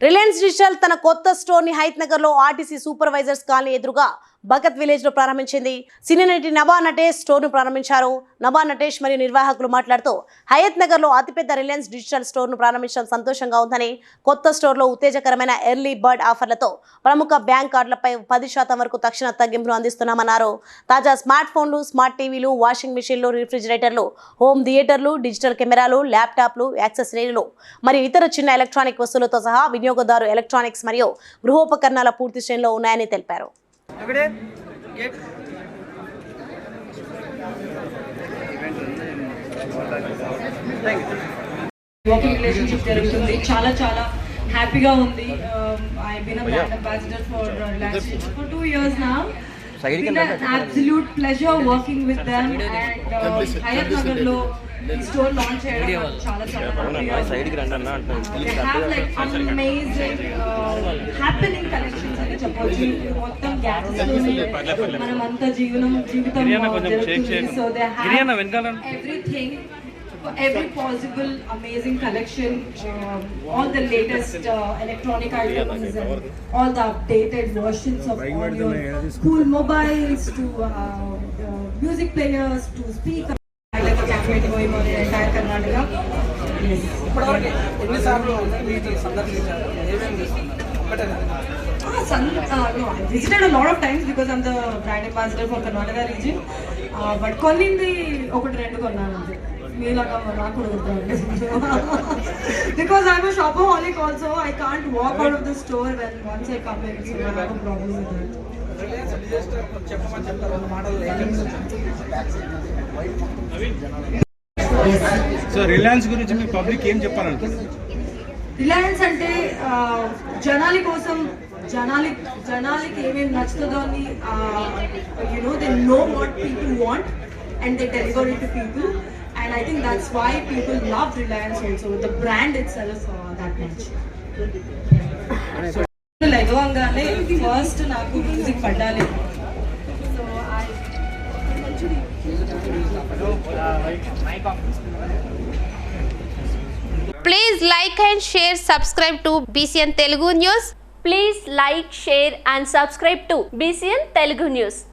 Reliance digital తన కొత్త స్టోర్ని హైత్ నగర్లో ఆర్టీసీ సూపర్వైజర్స్ కాలనీ ఎదురుగా భగత్ విలేజ్లో ప్రారంభించింది. సినీ నటి నభా నటేష్ స్టోర్ను ప్రారంభించారు. నభా నటేష్ మరియు నిర్వాహకులు మాట్లాడుతూ హయత్ నగర్లో అతిపెద్ద రిలయన్స్ డిజిటల్ స్టోర్ను ప్రారంభించడం సంతోషంగా ఉందని కొత్త స్టోర్లో ఉత్తేజకరమైన ఎర్లీ బర్డ్ ఆఫర్లతో ప్రముఖ బ్యాంక్ కార్డులపై పది శాతం వరకు తక్షణ తగ్గింపును అందిస్తున్నామన్నారు. తాజా స్మార్ట్ ఫోన్లు స్మార్ట్ టీవీలు వాషింగ్ మిషన్లు రిఫ్రిజిరేటర్లు హోమ్ థియేటర్లు డిజిటల్ కెమెరాలు ల్యాప్టాప్లు యాక్సెసరీలు మరియు ఇతర చిన్న ఎలక్ట్రానిక్ వస్తువులతో సహా వినియోగదారు ఎలక్ట్రానిక్స్ మరియు గృహోపకరణాల పూర్తి శ్రేణిలో ఉన్నాయని తెలిపారు. ఎక్కడే? గేట్. రిలేషన్షిప్ జరుగుతుంది. చాలా చాలా హ్యాపీగా ఉంది. I been brand ambassador for last for two years నా absolute pleasure working with them and Hayath నగర్లో స్టోర్ లాంచ్ చేయడం చాలా చాలా సైడ్కి రండి అన్న have like amazing happening collections అని చెప్పొచ్చు మొత్తం గ్యాడ్జెట్స్ మనం అంతా జీవనం జీవితం so they have everything. every possible amazing collection um, all the latest uh, electronic items and all the updated versions of all your cool mobiles to uh, uh, music players to speakers like a campaign going on in entire Karnataka yes ఇప్పటివరకు ఎన్నిసార్లు మీరు సందర్శించారు ఏమేమి చేస్తున్నారు ఒకటే Ah, Sun, uh, no, I visited a lot of times because I'm the brand ambassador for Karnataka region. Uh, but కొన్నింది ఒకటి రెండు కొన్నాను అంతే మీలాగా నాకు because I'm a shopaholic also I can't walk out of the store when once I come in so I have a problem with that. So Reliance గురించి మీ public ఏం చెప్పాలనుకుంటున్నారు రిలయన్స్ అంటే జనాలి కోసం జనాలి జనాలకి ఏమేమి నచ్చుతుందో అని you know they know what people want and they deliver to people And I think that's why people love Reliance also the brand itself that much లెగవంగానే first నాకు music పడ్డాలి so I Please like and share, subscribe to BCN Telugu News. Please like, share and subscribe to BCN Telugu News.